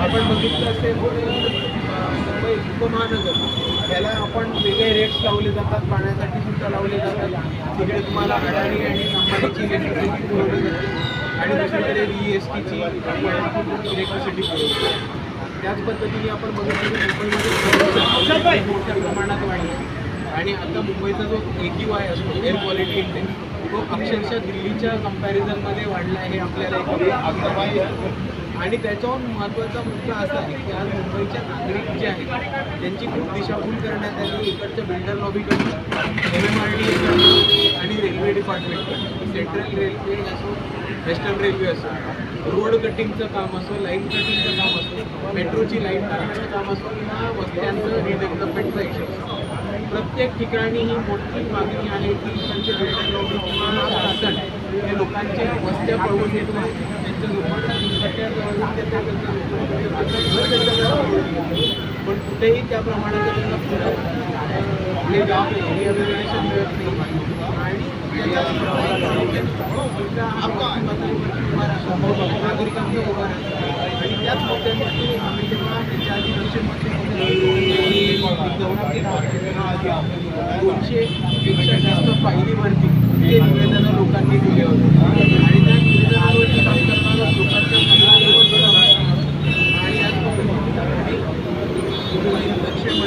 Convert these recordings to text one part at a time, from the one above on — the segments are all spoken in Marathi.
आपण बघितलं असेल मुंबई उपमहानगर. याला आपण वेगळे रेट्स लावले जातात पाण्यासाठी सुद्धा लावले जातात. तिकडे तुम्हाला अडाणी आणि अंबानीची इलेक्ट्रिसिटी पुरवली जाते आणि दुसरीकडे व्ही एस टीची इलेक्ट्रिसिटी पुरवली जाते त्याच पद्धतीने आपण बघितलं की मुंबईमध्ये मोठ्या प्रमाणात वाढली आणि आता मुंबईचा जो ए क्यू आय असतो एअर क्वालिटी इंडेक्स तो अक्षरशः दिल्लीच्या कम्पॅरिझनमध्ये वाढला आहे. हे आपल्याला एक आणि त्याच्यावर महत्त्वाचा मुद्दा असा आहे की आज मुंबईच्या नागरिक जे आहेत त्यांची खूप दिशाभूल करण्यात आली. इकडच्या बिल्डर लॉबीकडून एम एम आर डी आणि रेल्वे डिपार्टमेंटकडून सेंट्रल रेल्वे असो वेस्टर्न रेल्वे असो रोड कटिंगचं काम असो लाईन कटिंगचं काम असो मेट्रोची लाईन टाकण्याचं काम असो किंवा वस्त्यांचं रिडेव्हलपमेंटचा इशू असो. प्रत्येक ठिकाणी ही मोठी मागणी आहे की त्यांचे बिल्डर लॉबी किंवा शासन हे लोकांच्या वस्त्या पळवून घेतो त्यांच्या पण कुठेही त्या प्रमाणाचं त्यांना पुढे जाऊन रिअर्गनायझेशन मिळत नाही नागरिकांचं उभा आणि त्याच मुद्द्यांसाठी आम्ही जेव्हा त्यांच्या आधी दोनशे दोनशे पेक्षा जास्त फायली भरती ते निवेदनावर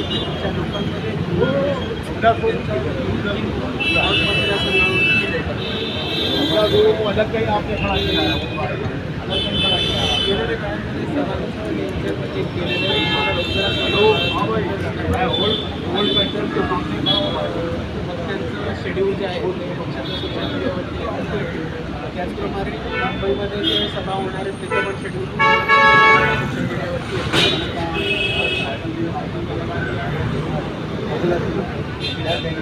दक्षिणमध्ये लोकांमध्ये अलग कहीं आपने खड़ा अलग कहीं खड़ा किया काळामध्ये सर्वांचं ओल्ड ओल्ड शेड्यूल जे आहे सोशल मीडियावरती त्याचप्रमाणे मुंबईमध्ये जे सभा होणार आहेत त्याचं पण शेड्यूल thank